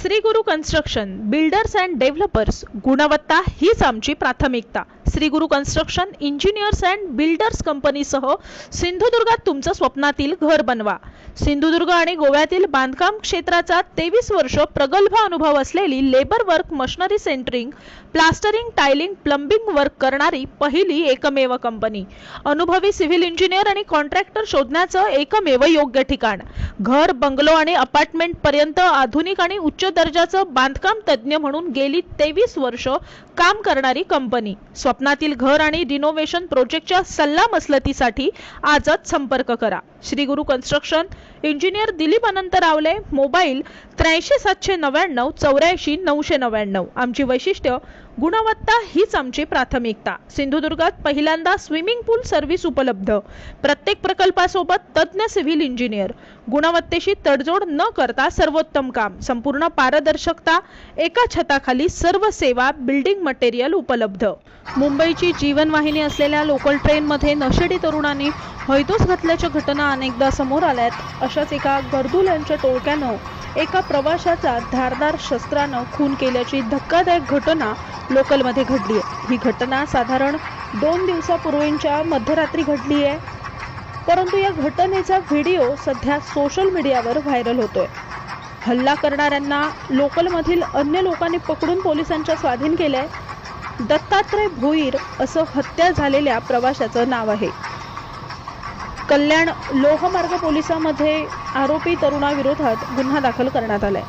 Shri Guru construction builders and developers गुणवत्ता हीच आमची प्राथमिकता. Shri Guru construction engineers and builders कंपनीसह सिंधुदुर्गात तुमचं स्वप्नातील घर बनवा. सिंधुदुर्ग आणि गोव्यातील बांधकाम क्षेत्राचा तेवीस वर्ष प्रगल्भ अनुभव असलेली labour work machinery centering plastering tiling plumbing work करणारी पहिली एकमेव कंपनी. अनुभवी सिव्हिल इंजिनियर आणि कॉन्ट्रॅक्टर शोधण्याचं एकमेव योग्य ठिकाण. घर बंगलो आणि अपार्टमेंट पर्यंत आधुनिक आणि उच्च दर्जाचं बांधकाम तज्ज्ञ म्हणून गेली तेवीस वर्ष काम करणारी कंपनी. स्वप्नातील घर आणि रिनोव्हेशन प्रोजेक्टच्या सल्ला मसलतीसाठी आजच संपर्क करा. श्री गुरु कन्स्ट्रक्शन इंजिनियर दिलीप अनंत रावले मोबाईल त्र्याऐंशी सातशे नव्याण्णव चौऱ्याऐंशी नऊशे नव्याण्णव. आमची वैशिष्ट्य गुणवत्ता हीच आमची प्राथमिकता. सिंधुदुर्गात पहिल्यांदा स्विमिंग पूल सर्व्हिस उपलब्ध. प्रत्येक प्रकल्पासोबत तज्ज्ञ सिव्हिल इंजिनियर. गुणवत्तेशी तडजोड न करता सर्वोत्तम काम. संपूर्ण पारदर्शकता एका छताखाली सर्व सेवा बिल्डिंग मटेरियल उपलब्ध. मुंबईची जीवनवाहिनी असलेल्या लोकल ट्रेनमध्ये नशेडी तरुणांनी हैदोस घातल्याच्या घटना अनेकदा समोर आल्यात. अशाच एका गर्दुल यांच्या टोळक्यानं एका प्रवाशाचा धारदार शस्त्रानं खून केल्याची धक्कादायक घटना लोकलमध्ये घडली आहे. ही घटना साधारण दोन दिवसापूर्वींच्या मध्यरात्री घडली आहे. परंतु या घटनेचा व्हिडिओ सध्या सोशल मीडियावर व्हायरल होतोय. हल्ला करणाऱ्यांना लोकलमधील अन्य लोकांनी पकडून पोलिसांच्या स्वाधीन केलंय. दत्तात्रय भोईर असं हत्या झालेल्या प्रवाशाचं नाव आहे. कल्याण लोहमार्ग पोलिसांमध्ये आरोपी तरुणाविरोधात गुन्हा दाखल करण्यात आलाय.